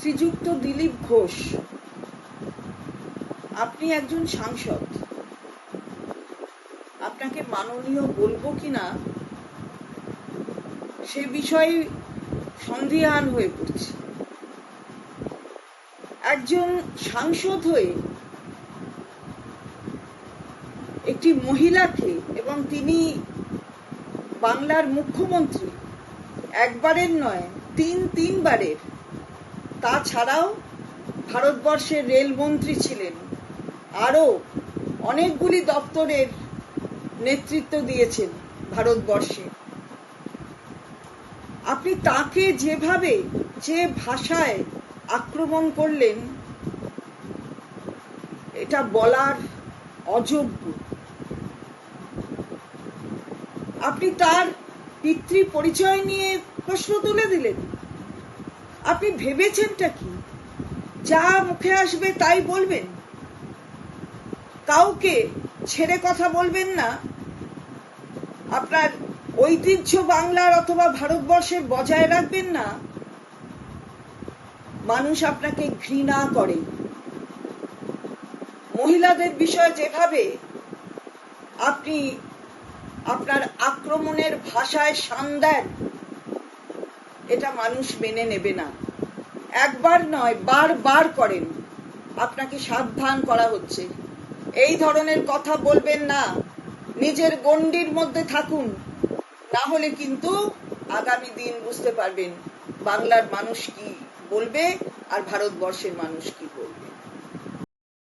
শ্রীযুক্ত দিলীপ ঘোষ। আপনি একজন সাংসদ। আপনাকে মাননীয় বলব কিনা, সে বিষয়ে সন্দিহান হয়ে পড়ছে। একজন সাংসদ হয়ে একটি মহিলাকে এবং তিনি বাংলার মুখ্যমন্ত্রী, একবারের নয়, তিন তিনবারের তাছাড়াও ভারতবর্ষের রেলমন্ত্রী ছিলেন। আরও অনেকগুলি দপ্তরের নেতৃত্ব দিয়েছেন ভারতবর্ষে। আপনি তাকে যেভাবে, যে ভাষায় আক্রমণ করলেন, এটা বলার অযোগ্য। আপনি তার পিতৃ পরিচয় নিয়ে প্রশ্ন তুলে দিলেন। আপনি ভেবেছেনটা কি? যা মুখে আসবে তাই বলবেন? কাউকে ছেড়ে কথা বলবেন না? আপনার ঐতিহ্য বাংলার অথবা ভারতবর্ষের বজায় রাখবেন না? মানুষ আপনাকে ঘৃণা করে। মহিলাদের বিষয়ে যেভাবে, আপনি আপনার আক্রমণের ভাষায় শান দেন এটা মানুষ মেনে নেবে না। একবার নয়, বারবার করেন। আপনাকে সাবধান করা হচ্ছে। এই ধরনের কথা বলবেন না। নিজের গণ্ডির মধ্যে থাকুন। না হলে কিন্তু আগামী দিন বুঝতে পারবেন বাংলার মানুষ কি বলবে আর ভারতবর্ষের মানুষ কি